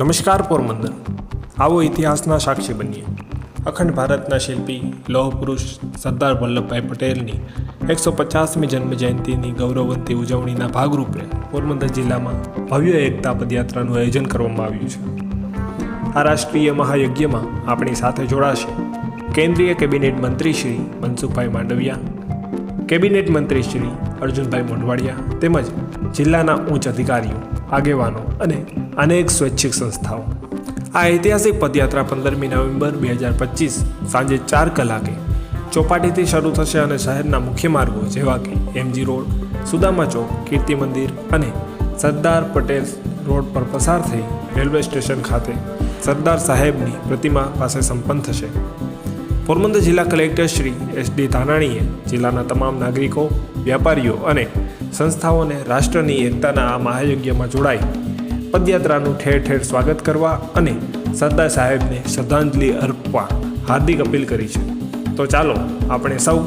નમસ્કાર પોરબંદર. આવો ઇતિહાસના સાક્ષી બનીએ. અખંડ ભારતના શિલ્પી લોહ પુરુષ સરદાર વલ્લભભાઈ પટેલની એકસો પચાસમી જન્મ જયંતિની ગૌરવવંતી ઉજવણીના ભાગરૂપે પોરબંદર જિલ્લામાં ભવ્ય એકતા પદયાત્રાનું આયોજન કરવામાં આવ્યું છે. આ રાષ્ટ્રીય મહાયજ્ઞમાં આપણી સાથે જોડાશે કેન્દ્રીય કેબિનેટ મંત્રી શ્રી મનસુખભાઈ માંડવિયા, કેબિનેટ મંત્રી શ્રી અર્જુનભાઈ મોઢવાડિયા તેમજ જિલ્લાના ઉચ્ચ અધિકારીઓ. આગેવાનો અને અનેક સ્વૈચ્છિક સંસ્થાઓ. આ ઐતિહાસિક પદયાત્રા પંદરમી નવેમ્બર બે હજાર પચીસ સાંજે ચાર કલાકે ચોપાટીથી શરૂ થશે અને શહેરના મુખ્ય માર્ગો જેવા કે એમજી રોડ સુદામા ચોક, કીર્તિ મંદિર અને સરદાર પટેલ રોડ પર પસાર થઈ રેલવે સ્ટેશન ખાતે સરદાર સાહેબની પ્રતિમા પાસે સંપન્ન થશે. પોરબંદર જિલ્લા કલેક્ટર શ્રી એસ ડી ધાનાણીએ જિલ્લાના તમામ નાગરિકો, વ્યાપારીઓ અને સંસ્થાઓને રાષ્ટ્રની એકતાના આ મહાયજ્ઞમાં જોડાઈ. પદયાત્રાનું ઠેર ઠેર સ્વાગત કરવા અને સરદાર સાહેબને શ્રદ્ધાંજલિ અર્પવા હાર્દિક અપીલ કરી છે. તો ચાલો આપણે સૌ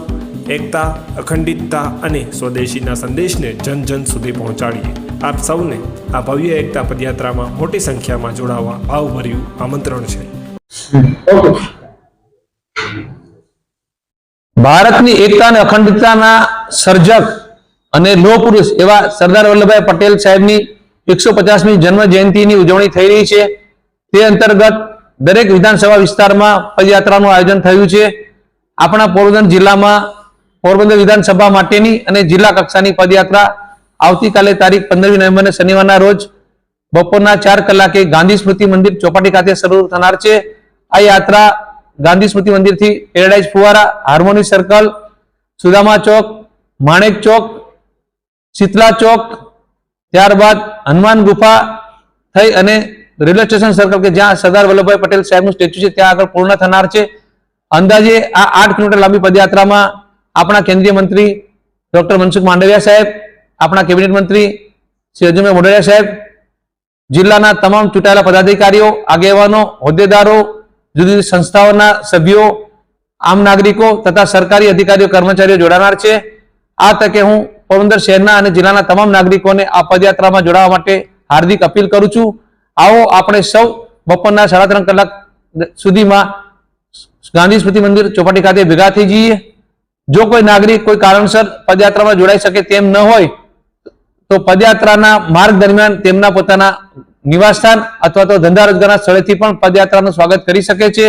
એકતા, અખંડિતતા અને સ્વદેશીના સંદેશને જન જન સુધી પહોંચાડીએ. આપ સૌને આ ભવ્ય એકતા પદયાત્રામાં મોટી સંખ્યામાં જોડાવા ભાવભર્યું આમંત્રણ છે. ભારતની એકતા અને અખંડિતતાના સર્જક અને લોહ પુરુષ એવા સરદાર વલ્લભભાઈ પટેલ સાહેબની એકસો પચાસમી જન્મ જયંતિની ઉજવણી થઈ રહી છે. તે અંતર્ગત દરેક વિધાનસભા વિસ્તારમાં પદયાત્રાનું આયોજન થયું છે. આપણા પોરબંદર જિલ્લામાં પોરબંદર વિધાનસભા માટેની અને જિલ્લા કક્ષાની પદયાત્રા આવતીકાલે તારીખ પંદરમી નવેમ્બરને શનિવારના રોજ બપોરના ચાર કલાકે ગાંધી સ્મૃતિ મંદિર ચોપાટી ખાતે શરૂ થનાર છે. આ યાત્રા ગાંધી સ્મૃતિ મંદિરથી પેરેડાઇઝ ફુવારા, હાર્મોની સર્કલ, સુદામા ચોક, માણેક ચોક શીતલા ચોક, ત્યારબાદ હનુમાન ગુફા થઈ અને રેલવે સ્ટેશન સર્કલ કે જ્યાં સરદાર વલ્લભભાઈ પટેલ સાહેબનું સ્ટેચ્યુ છે, ત્યાં આગળ પૂર્ણ થનાર છે. અંદાજે આ આઠ કિલોમીટર લાંબી પદયાત્રામાં આપણા કેન્દ્રીય મંત્રી ડોક્ટર મનસુખ માંડવિયા સાહેબ, આપણા કેબિનેટ મંત્રી શ્રી અર્જુનભાઈ મોઢવાડિયા સાહેબ, જિલ્લાના તમામ ચૂંટાયેલા પદાધિકારીઓ, આગેવાનો, હોદ્દેદારો, જુદી જુદી સંસ્થાઓના સભ્યો, આમ નાગરિકો તથા સરકારી અધિકારીઓ, કર્મચારીઓ જોડાનાર છે. આ તકે હું પોરબંદર શહેરના અને જિલ્લાના તમામ નાગરિકોને આ પદયાત્રામાં જોડાવા માટે હાર્દિક અપીલ કરું છું. આવો આપણે સૌ બપોરના સાડા ત્રણ કલાક સુધીમાં ગાંધી સ્મૃતિ મંદિર ચોપાટી ખાતે ભેગા થઈ જઈએ. જો કોઈ નાગરિક કોઈ કારણસર પદયાત્રામાં જોડાઈ શકે તેમ ન હોય, તો પદયાત્રાના માર્ગ દરમિયાન તેમના પોતાના નિવાસસ્થાન અથવા તો ધંધા રોજગારના સ્થળેથી પણ પદયાત્રાનું સ્વાગત કરી શકે છે.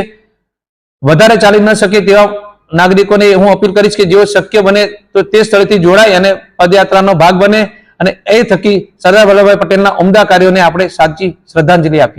વધારે ચાલી ન શકે તેવા નાગરિકોને હું અપીલ કરીશ કે જેઓ શક્ય બને તો તે સ્થળેથી જોડાય અને પદયાત્રાનો ભાગ બને અને એ થકી સરદાર વલ્લભભાઈ પટેલના ઉમદા કાર્યોને આપણે સાચી શ્રદ્ધાંજલિ આપીએ.